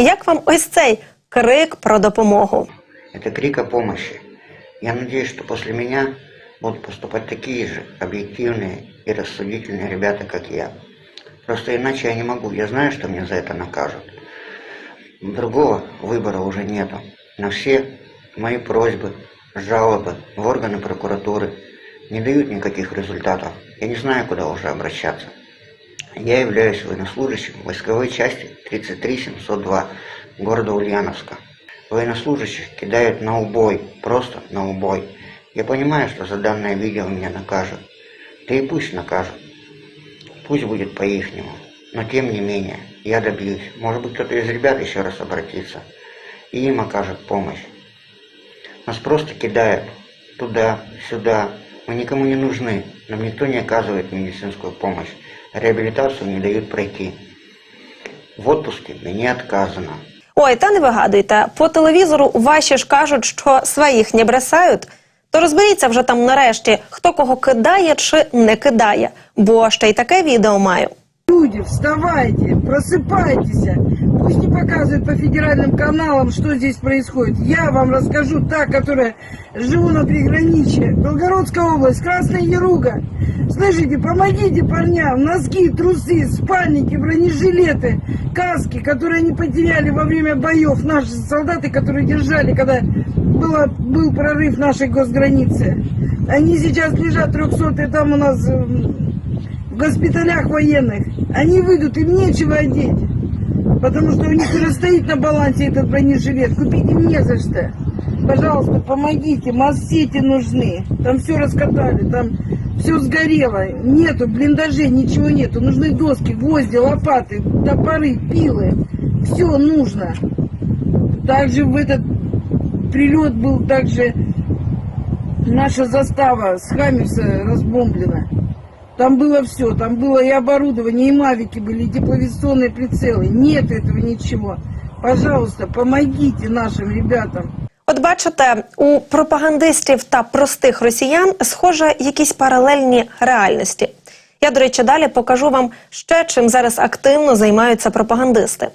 Як вам ось цей крик про допомогу? Это крик о помощи. Я надеюсь, что после меня будут поступать такие же объективные и рассудительные ребята, как я. Просто иначе я не могу. Я знаю, что меня за это накажут. Другого выбора уже нету. На все мои просьбы, жалобы в органы прокуратуры не дают никаких результатов. Я не знаю, куда уже обращаться. Я являюсь военнослужащим войсковой части 33702 города Ульяновска. Военнослужащих кидают на убой, просто на убой. Я понимаю, что за данное видео меня накажут. Да и пусть накажут. Пусть будет по-ихнему. Но тем не менее, я добьюсь. Может быть, кто-то из ребят еще раз обратится. И им окажет помощь. Нас просто кидают туда, сюда. Мы никому не нужны. Нам никто не оказывает медицинскую помощь. Реабилитацию не дают пройти. В отпуске мне отказано. Ой, та не вигадуйте, по телевізору ваші ж кажуть, що своїх не бросають. То розберіться вже там нарешті, хто кого кидає чи не кидає, бо ще й таке відео маю. Люди, вставайте, просыпайтесь. Пусть не показывают по федеральным каналам, что здесь происходит. Я вам расскажу та, которая живу на приграничье. Белгородская область, Красная Яруга. Слышите, помогите парням. Носки, трусы, спальники, бронежилеты, каски, которые они потеряли во время боев. Наши солдаты, которые держали, когда было, был прорыв нашей госграницы. Они сейчас лежат 300 там у нас в госпиталях военных. Они выйдут, им нечего одеть. Потому что у них уже стоит на балансе этот бронежилет. Купить им не за что. Пожалуйста, помогите, моссети нужны. Там все раскатали, там все сгорело. Нету блиндажей, ничего нету. Нужны доски, гвозди, лопаты, топоры, пилы. Все нужно. Также в этот прилет был также наша застава с Хаммерса разбомблена. Там было все, там было и оборудование, и мавики были, и тепловизационные прицелы. Нет этого ничего. Пожалуйста, помогите нашим ребятам. От бачите, у пропагандистів та простих росіян схоже якісь паралельні реальності. Я, до речі, далі покажу вам ще чим зараз активно займаються пропагандисти.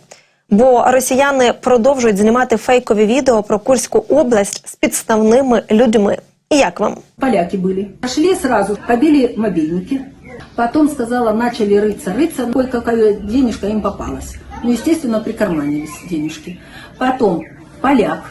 Бо росіяни продовжують знімати фейкові відео про Курську область з підставними людьми. Як вам? Поляки были. Пошли сразу, побили мобильники. Потом, сказала, начали рыться, рыться. Кое-какая денежка им попалась. Ну, естественно, прикарманились денежки. Потом поляк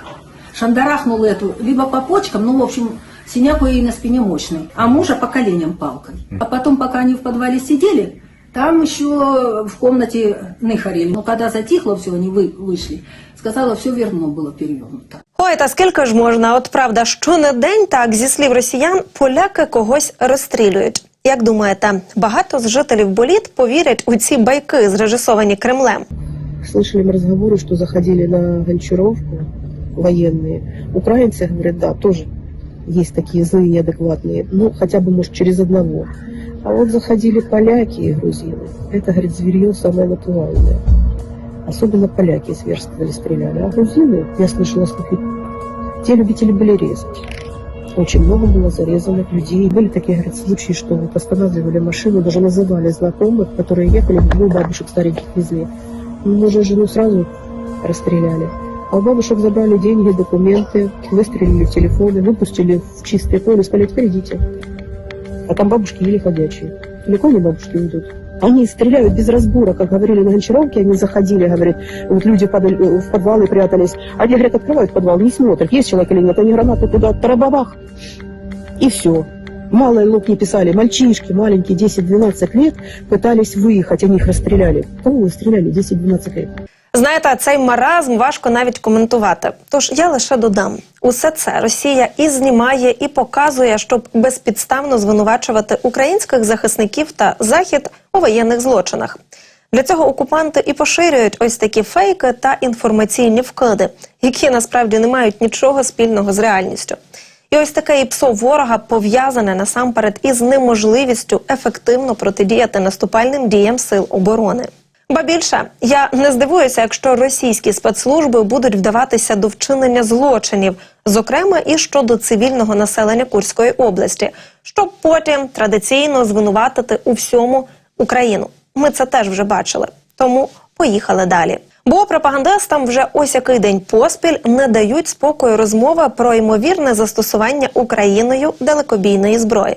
шандарахнул эту либо по почкам, ну, в общем, синяк у ей на спине мощный, а мужа по коленям палкой. А потом, пока они в подвале сидели, там еще в комнате нахарили. Но когда затихло все, они вы, вышли, сказала, все верно было перевернуто. Ой, та скільки ж можна? От правда, що не день, так зі слів росіян, поляки когось розстрілюють. Як думаєте, багато з жителів боліт повірять у ці байки, зрежисовані Кремлем? Слышали мы разговоры, что заходили на Гончаровку военные. Украинцы говорят, да, тоже есть такие злые, неадекватные. Ну, хотя бы, может, через одного. А вот заходили поляки и грузины. Это, говорит, зверье самое натуральное. Особенно поляки зверствовали, стреляли. А грузины, я слышала слухи, те любители были резать. Очень много было зарезанных людей. Были такие, говорят, случаи, что вот останавливали машину, даже называли знакомых, которые ехали, ну, бабушек стареньких везли. Ну, Мужа жену сразу расстреляли. А у бабушек забрали деньги, документы, выстрелили телефоны, выпустили в чистое поле, сказали, теперь идите. А там бабушки еле ходячие. Далеко не бабушки идут. Они стреляют без разбора, как говорили на Гончаровке, они заходили, говорят, вот люди падали, э, в подвалы прятались. Они, говорят, открывают подвал, не смотрят, есть человек или нет, они гранату туда, тарабабах, и все. Малые не писали, мальчишки маленькие, 10-12 лет, пытались выехать, они их расстреляли. Кого вы стреляли 10-12 лет? Знаєте, цей маразм важко навіть коментувати. Тож я лише додам: усе це Росія і знімає, і показує, щоб безпідставно звинувачувати українських захисників та захід у воєнних злочинах. Для цього окупанти і поширюють ось такі фейки та інформаційні вкиди, які насправді не мають нічого спільного з реальністю. І ось таке ІПСО ворога пов'язане насамперед із неможливістю ефективно протидіяти наступальним діям сил оборони. Ба більше я не здивуюся, якщо російські спецслужби будуть вдаватися до вчинення злочинів, зокрема і щодо цивільного населення Курської області, щоб потім традиційно звинуватити у всьому Україну. Ми це теж вже бачили. Тому поїхали далі. Бо пропагандистам вже ось який день поспіль не дають спокою розмови про ймовірне застосування Україною далекобійної зброї.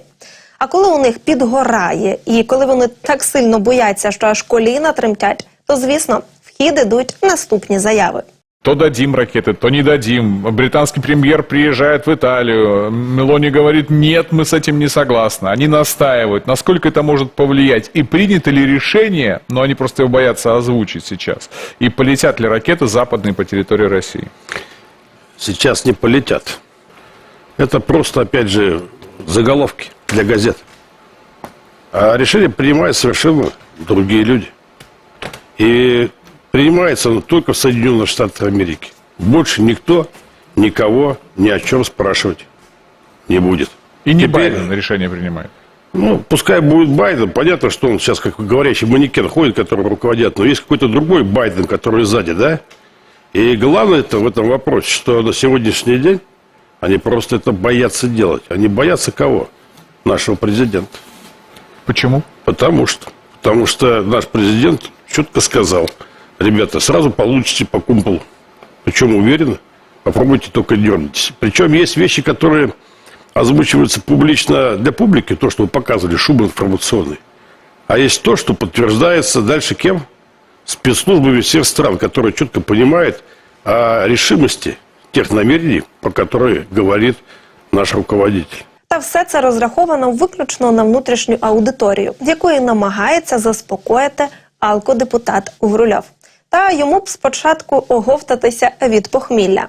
А коли у них підгорає, і коли вони так сильно бояться, що аж коліна тремтять, то звісно в хід ідуть наступні заяви. То дадим ракеты, то не дадим. Британский премьер приезжает в Италию. Мелони говорит, нет, мы с этим не согласны. Они настаивают, насколько это может повлиять. И принято ли решение, но они просто его боятся озвучить сейчас. И полетят ли ракеты западные по территории России. сейчас не полетят. Это просто, опять же, заголовки для газет. А решение принимают совершенно другие люди. И принимается оно только в Соединенных Штатах Америки. Больше никто никого ни о чем спрашивать не будет. И не Теперь- Байден решение принимает. Ну, пускай будет Байден. Понятно, что он сейчас как говорящий манекен ходит, которым руководят. Но есть какой-то другой Байден, который сзади, да? И главное это в этом вопросе, что на сегодняшний день они просто это боятся делать. Они боятся кого? Нашего президента. Почему? Потому что, потому что наш президент четко сказал, ребята, сразу получите по кумполу. Причем уверенно, попробуйте только дернитесь. Причем есть вещи, которые озвучиваются публично для публики, то, что вы показывали, шум информационный. А есть то, что подтверждается дальше кем? Спецслужбами всех стран, которые четко понимают о решимости тех намерений, про которые говорит наш руководитель. Та все це розраховано виключно на внутрішню аудиторію, якої намагається заспокоїти алкодепутат Грульов. Та йому б спочатку оговтатися від похмілля.